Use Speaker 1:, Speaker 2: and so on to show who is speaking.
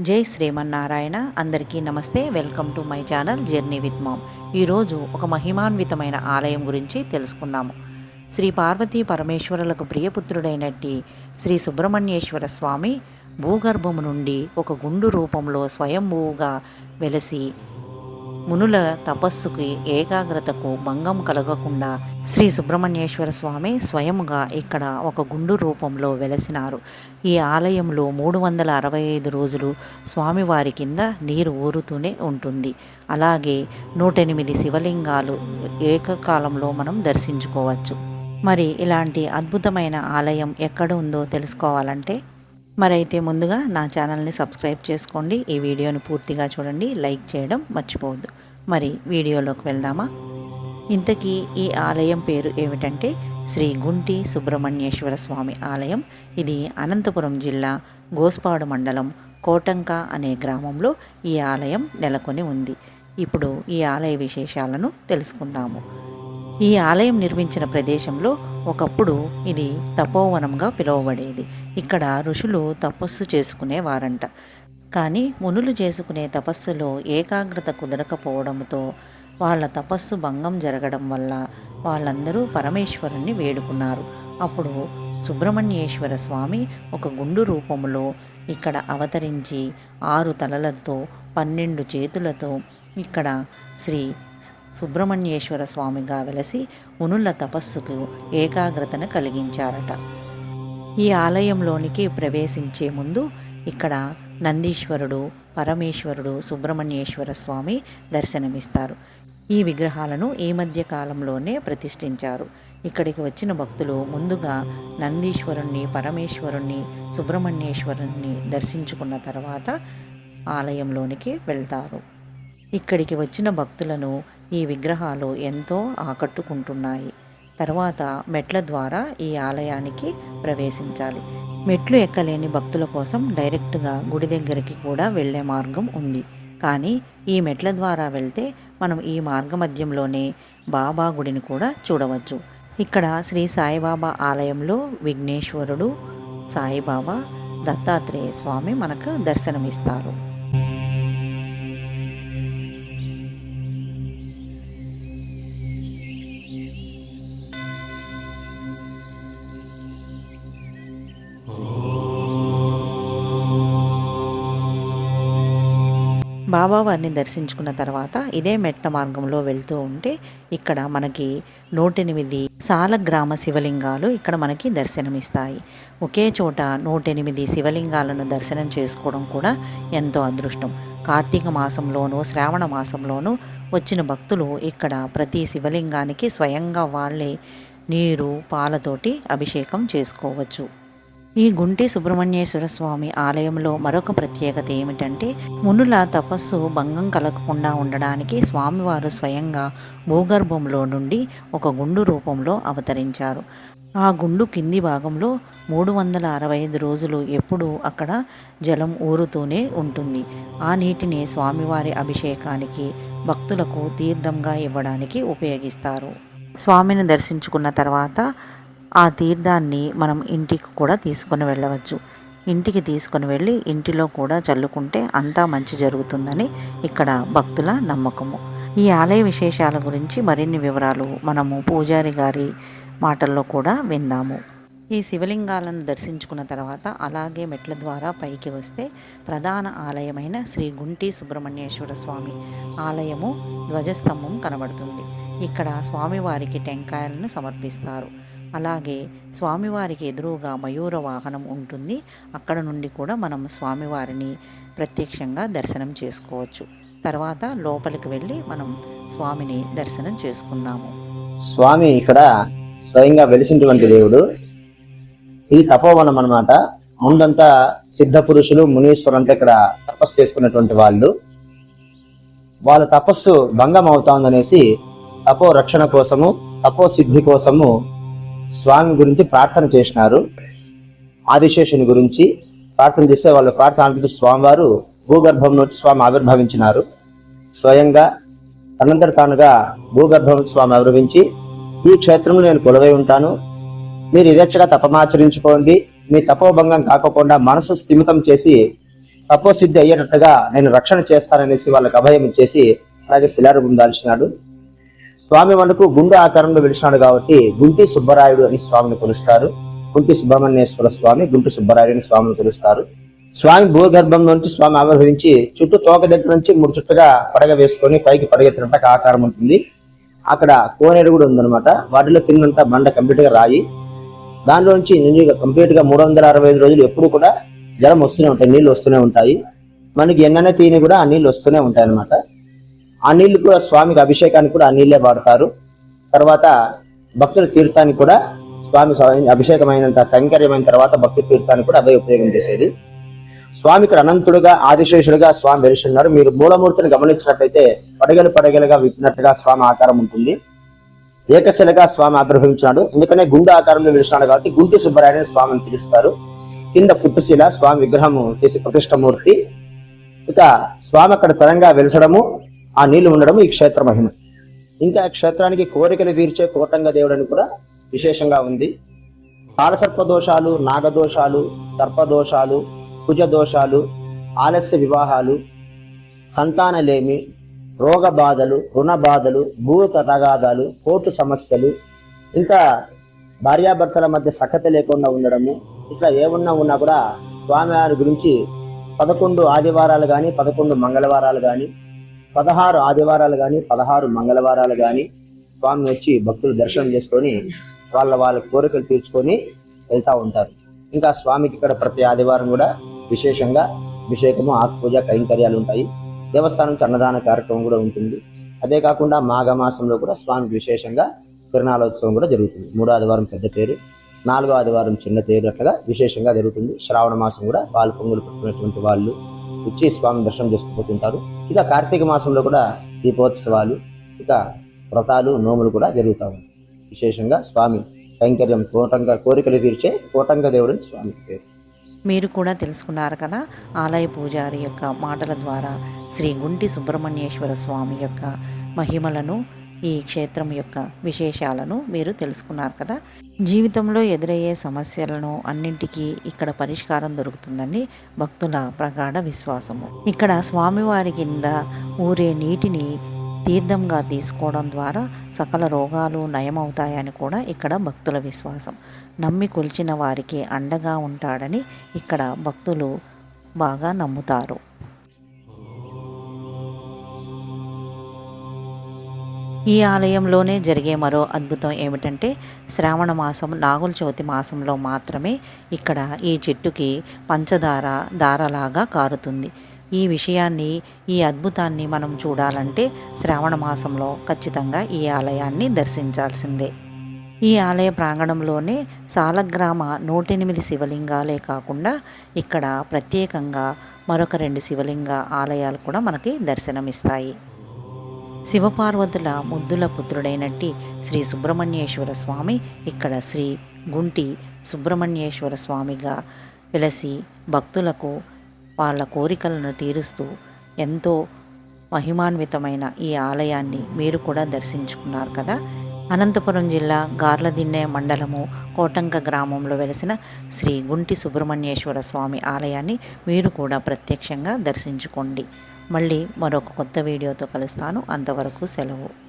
Speaker 1: జై శ్రీమన్నారాయణ. అందరికీ నమస్తే. Welcome to my channel journey with mom. ఈరోజు ఒక మహిమాన్వితమైన ఆలయం గురించి తెలుసుకుందాము. శ్రీ పార్వతీ పరమేశ్వరులకు ప్రియపుత్రుడైనట్టి శ్రీ సుబ్రహ్మణ్యేశ్వర స్వామి భూగర్భము నుండి ఒక గుండు రూపంలో స్వయంభూగా వెలసి మునుల తపస్సుకి ఏకాగ్రతకు భంగం కలగకుండా శ్రీ సుబ్రహ్మణ్యేశ్వర స్వామి స్వయంగా ఇక్కడ ఒక గుండు రూపంలో వెలసినారు. ఈ ఆలయంలో మూడు వందల అరవై ఐదు రోజులు స్వామివారి కింద నీరు ఊరుతూనే ఉంటుంది. అలాగే నూటెనిమిది శివలింగాలు ఏకకాలంలో మనం దర్శించుకోవచ్చు. మరి ఇలాంటి అద్భుతమైన ఆలయం ఎక్కడ ఉందో తెలుసుకోవాలంటే మరైతే ముందుగా నా ఛానల్ని సబ్స్క్రైబ్ చేసుకోండి. ఈ వీడియోని పూర్తిగా చూడండి. లైక్ చేయడం మర్చిపోవద్దు. మరి వీడియోలోకి వెళ్దామా? ఇంతకీ ఈ ఆలయం పేరు ఏమిటంటే శ్రీ గుంటి సుబ్రహ్మణ్యేశ్వర స్వామి ఆలయం. ఇది అనంతపురం జిల్లా గోస్పాడు మండలం కోటంక అనే గ్రామంలో ఈ ఆలయం నెలకొని ఉంది. ఇప్పుడు ఈ ఆలయ విశేషాలను తెలుసుకుందాము. ఈ ఆలయం నిర్మించిన ప్రదేశంలో ఒకప్పుడు ఇది తపోవనంగా పిలువబడేది. ఇక్కడ ఋషులు తపస్సు చేసుకునేవారంట. కానీ మునులు చేసుకునే తపస్సులో ఏకాగ్రత కుదరకపోవడంతో వాళ్ళ తపస్సు భంగం జరగడం వల్ల వాళ్ళందరూ పరమేశ్వరుణ్ణి వేడుకున్నారు. అప్పుడు సుబ్రహ్మణ్యేశ్వర స్వామి ఒక గుండు రూపంలో ఇక్కడ అవతరించి ఆరు తలలతో పన్నెండు చేతులతో ఇక్కడ శ్రీ సుబ్రహ్మణ్యేశ్వర స్వామిగా వెలసి మునుల తపస్సుకు ఏకాగ్రతను కలిగించారట. ఈ ఆలయంలోనికి ప్రవేశించే ముందు ఇక్కడ నందీశ్వరుడు పరమేశ్వరుడు సుబ్రహ్మణ్యేశ్వర స్వామి దర్శనమిస్తారు. ఈ విగ్రహాలను ఈ మధ్య కాలంలోనే ప్రతిష్ఠించారు. ఇక్కడికి వచ్చిన భక్తులు ముందుగా నందీశ్వరుణ్ణి పరమేశ్వరుణ్ణి సుబ్రహ్మణ్యేశ్వరుణ్ణి దర్శించుకున్న తర్వాత ఆలయంలోనికి వెళ్తారు. ఇక్కడికి వచ్చిన భక్తులను ఈ విగ్రహాలు ఎంతో ఆకట్టుకుంటున్నాయి. తర్వాత మెట్ల ద్వారా ఈ ఆలయానికి ప్రవేశించాలి. మెట్లు ఎక్కలేని భక్తుల కోసం డైరెక్ట్గా గుడి దగ్గరికి కూడా వెళ్ళే మార్గం ఉంది. కానీ ఈ మెట్ల ద్వారా వెళ్తే మనం ఈ మార్గ మధ్యంలోనే బాబా గుడిని కూడా చూడవచ్చు. ఇక్కడ శ్రీ సాయిబాబా ఆలయంలో విఘ్నేశ్వరుడు సాయిబాబా దత్తాత్రేయ స్వామి మనకు దర్శనమిస్తారు. బాబావారిని దర్శించుకున్న తర్వాత ఇదే మెట్ట మార్గంలో వెళ్తూ ఉంటే ఇక్కడ మనకి నూటెనిమిది సాలగ్రామ శివలింగాలు ఇక్కడ మనకి దర్శనమిస్తాయి. ఒకే చోట నూటెనిమిది శివలింగాలను దర్శనం చేసుకోవడం కూడా ఎంతో అదృష్టం. కార్తీక మాసంలోనూ శ్రావణ మాసంలోనూ వచ్చిన భక్తులు ఇక్కడ ప్రతి శివలింగానికి స్వయంగా వాళ్ళే నీరు పాలతోటి అభిషేకం చేసుకోవచ్చు. ఈ గుంటి సుబ్రహ్మణ్యేశ్వర స్వామి ఆలయంలో మరొక ప్రత్యేకత ఏమిటంటే మునుల తపస్సు భంగం కలగకుండా ఉండడానికి స్వామివారు స్వయంగా భూగర్భంలో నుండి ఒక గుండు రూపంలో అవతరించారు. ఆ గుండు కింది భాగంలో మూడు వందల అరవై ఐదు రోజులు ఎప్పుడూ అక్కడ జలం ఊరుతూనే ఉంటుంది. ఆ నీటిని స్వామివారి అభిషేకానికి భక్తులకు తీర్థంగా ఇవ్వడానికి ఉపయోగిస్తారు. స్వామిని దర్శించుకున్న తర్వాత ఆ తీర్థాన్ని మనం ఇంటికి కూడా తీసుకొని వెళ్ళవచ్చు. ఇంటికి తీసుకొని వెళ్ళి ఇంటిలో కూడా చల్లుకుంటే అంతా మంచి జరుగుతుందని ఇక్కడ భక్తుల నమ్మకము. ఈ ఆలయ విశేషాల గురించి మరిన్ని వివరాలు మనము పూజారి గారి మాటల్లో కూడా విందాము. ఈ శివలింగాలను దర్శించుకున్న తర్వాత అలాగే మెట్ల ద్వారా పైకి వస్తే ప్రధాన ఆలయమైన శ్రీ గుంటి సుబ్రహ్మణ్యేశ్వర స్వామి ఆలయము ధ్వజస్తంభం కనబడుతుంది. ఇక్కడ స్వామివారికి టెంకాయలను సమర్పిస్తారు. అలాగే స్వామివారికి ఎదురుగా మయూర వాహనం ఉంటుంది. అక్కడ నుండి కూడా మనం స్వామివారిని ప్రత్యక్షంగా దర్శనం చేసుకోవచ్చు. తర్వాత లోపలికి వెళ్ళి మనం స్వామిని దర్శనం చేసుకుందాము.
Speaker 2: స్వామి ఇక్కడ స్వయంగా వెలిసినటువంటి దేవుడు. ఇది తపోవనం అన్నమాట. ముందంతా సిద్ధ పురుషులు మునీశ్వరు అంతా ఇక్కడ తపస్సు చేసుకున్నటువంటి వాళ్ళు. వాళ్ళ తపస్సు భంగం అవుతోందనేసి తపో రక్షణ కోసము తపో సిద్ధి కోసము స్వామి గురించి ప్రార్థన చేసినారు. ఆదిశేషుని గురించి ప్రార్థన చేస్తే వాళ్ళ ప్రార్థన ఆలకించి స్వామివారు భూగర్భం నుంచి స్వామి ఆవిర్భవించినారు. స్వయంగా తనంతట తానుగా భూగర్భం స్వామి ఆవిర్భవించి ఈ క్షేత్రంలో నేను కొలువై ఉంటాను. మీరు యథేచ్ఛగా తపమాచరించుకోండి మీ తపోభంగం కాకుండా మనసు స్థిమితం చేసి తపోసిద్ధి అయ్యేటట్టుగా నేను రక్షణ చేస్తాననేసి వాళ్ళకి అభయం ఇచ్చేసి అలాగే శిలారూపం దాల్చినాడు. స్వామి మనకు గుండె ఆకారంలో వెలిచినాడు కాబట్టి గుంటి సుబ్బరాయుడు అని స్వామిని కొలుస్తారు. గుంటి సుబ్రహ్మణ్యేశ్వర స్వామి గుంటి సుబ్బరాయుడు అని స్వామిని కొలుస్తారు. స్వామి భూగర్భం నుంచి స్వామి ఆవిర్భవించి చుట్టూ తోక దగ్గర నుంచి మూడు చుట్టగా పడగ వేసుకొని పైకి పడగెత్తినట్టు ఆకారం ఉంటుంది. అక్కడ కోనేరు కూడా ఉందన్నమాట. వాటిలో కిందంతా బండ కంప్లీట్గా రాయి. దానిలోంచి కంప్లీట్గా మూడు వందల అరవై ఐదు రోజులు ఎప్పుడు కూడా జలం వస్తూనే ఉంటాయి నీళ్ళు వస్తూనే ఉంటాయి. మనకి ఎన్నైనా తీని కూడా ఆ నీళ్ళు వస్తూనే ఉంటాయి అన్నమాట ఆ నీళ్ళు కూడా స్వామికి అభిషేకానికి కూడా ఆ నీళ్ళే వాడతారు. తర్వాత భక్తుల తీర్థానికి కూడా స్వామి అభిషేకమైనంత కైంకర్యమైన తర్వాత భక్తి తీర్థాన్ని కూడా అవే ఉపయోగం చేసేది. స్వామి ఇక్కడ అనంతుడుగా ఆదిశేషుడుగా స్వామి వెలుస్తున్నారు. మీరు మూలమూర్తిని గమనించినట్లయితే పడగలు పడగలుగా విప్పినట్టుగా స్వామి ఆకారం ఉంటుంది. ఏకశిలగా స్వామి ఆవిర్భవించినాడు. ఎందుకనే గుండె ఆకారంలో వెలిసినాడు కాబట్టి గుంటి సుబ్బరాయని స్వామిని పిలుస్తారు. కింద పుట్టుశిల స్వామి విగ్రహము చేసి ప్రతిష్టమూర్తి ఇక స్వామి అక్కడ తరంగా వెలిసడము. ఆ నీళ్ళు ఉండడం ఈ క్షేత్ర మహిమ. ఇంకా క్షేత్రానికి కోరికలు తీర్చే కోటంగ దేవుడని కూడా విశేషంగా ఉంది. కాలసర్ప దోషాలు నాగదోషాలు దర్పదోషాలు కుజ దోషాలు ఆలస్య వివాహాలు సంతానలేమి రోగ బాధలు రుణ బాధలు భూ తగాదాలు కోర్టు సమస్యలు ఇంకా భార్యాభర్తల మధ్య సఖత లేకుండా ఉండడము ఇట్లా ఏమున్నా ఉన్నా కూడా స్వామివారి గురించి పదకొండు ఆదివారాలు కానీ పదకొండు మంగళవారాలు కానీ పదహారు ఆదివారాలు కానీ పదహారు మంగళవారాలు కానీ స్వామిని వచ్చి భక్తులు దర్శనం చేసుకొని వాళ్ళ వాళ్ళ కోరికలు తీర్చుకొని వెళ్తూ ఉంటారు. ఇంకా స్వామికి ఇక్కడ ప్రతి ఆదివారం కూడా విశేషంగా అభిషేకము ఆకుపూజ కైంకర్యాలు ఉంటాయి. దేవస్థానం అన్నదాన కార్యక్రమం కూడా ఉంటుంది. అదే కాకుండా మాఘమాసంలో కూడా స్వామికి విశేషంగా తిరునాళోత్సవం కూడా జరుగుతుంది. మూడో ఆదివారం పెద్ద తేరు నాలుగో ఆదివారం చిన్న తేరు అట్లా విశేషంగా జరుగుతుంది. శ్రావణ మాసం కూడా పాలు పొంగులు పెట్టుకున్నటువంటి వాళ్ళు వచ్చి స్వామి దర్శనం చేసుకుపోతుంటారు ఇక కార్తీక మాసంలో కూడా దీపోత్సవాలు ఇక వ్రతాలు నోములు కూడా జరుగుతూ ఉంటాయి. విశేషంగా స్వామి కైంకర్యం కోటంగా కోరికలు తీర్చే కోటంగ దేవుడు స్వామి పేరు.
Speaker 1: మీరు కూడా తెలుసుకున్నారు కదా ఆలయ పూజారి యొక్క మాటల ద్వారా శ్రీ గుంటి సుబ్రహ్మణ్యేశ్వర స్వామి యొక్క మహిమలను ఈ క్షేత్రం యొక్క విశేషాలను మీరు తెలుసుకున్నారు కదా. జీవితంలో ఎదురయ్యే సమస్యలను అన్నింటికీ ఇక్కడ పరిష్కారం దొరుకుతుందని భక్తుల ప్రగాఢ విశ్వాసము. ఇక్కడ స్వామివారి కింద ఊరే నీటిని తీర్థంగా తీసుకోవడం ద్వారా సకల రోగాలు నయమవుతాయని కూడా ఇక్కడ భక్తుల విశ్వాసం. నమ్మి కొలిచిన వారికి అండగా ఉంటాడని ఇక్కడ భక్తులు బాగా నమ్ముతారు. ఈ ఆలయంలోనే జరిగే మరో అద్భుతం ఏమిటంటే శ్రావణ మాసం నాగుల చవితి మాసంలో మాత్రమే ఇక్కడ ఈ చెట్టుకి పంచదార దారలాగా కారుతుంది. ఈ విషయాన్ని ఈ అద్భుతాన్ని మనం చూడాలంటే శ్రావణ మాసంలో ఖచ్చితంగా ఈ ఆలయాన్ని దర్శించాల్సిందే. ఈ ఆలయ ప్రాంగణంలోనే సాలగ్రామ నూటెనిమిది శివలింగాలే కాకుండా ఇక్కడ ప్రత్యేకంగా మరొక రెండు శివలింగ ఆలయాలు కూడా మనకి దర్శనమిస్తాయి. శివపార్వతుల ముద్దుల పుత్రుడైనట్టి శ్రీ సుబ్రహ్మణ్యేశ్వర స్వామి ఇక్కడ శ్రీ గుంటి సుబ్రహ్మణ్యేశ్వర స్వామిగా వెలసి భక్తులకు వాళ్ళ కోరికలను తీరుస్తూ ఎంతో మహిమాన్వితమైన ఈ ఆలయాన్ని మీరు కూడా దర్శించుకున్నారు కదా? అనంతపురం జిల్లా గార్లదిన్నె మండలము కోటంక గ్రామంలో వెలిసిన శ్రీ గుంటి సుబ్రహ్మణ్యేశ్వర స్వామి ఆలయాన్ని మీరు కూడా ప్రత్యక్షంగా దర్శించుకోండి. మళ్ళీ మరొక కొత్త వీడియోతో కలుస్తాను. అంతవరకు సెలవు.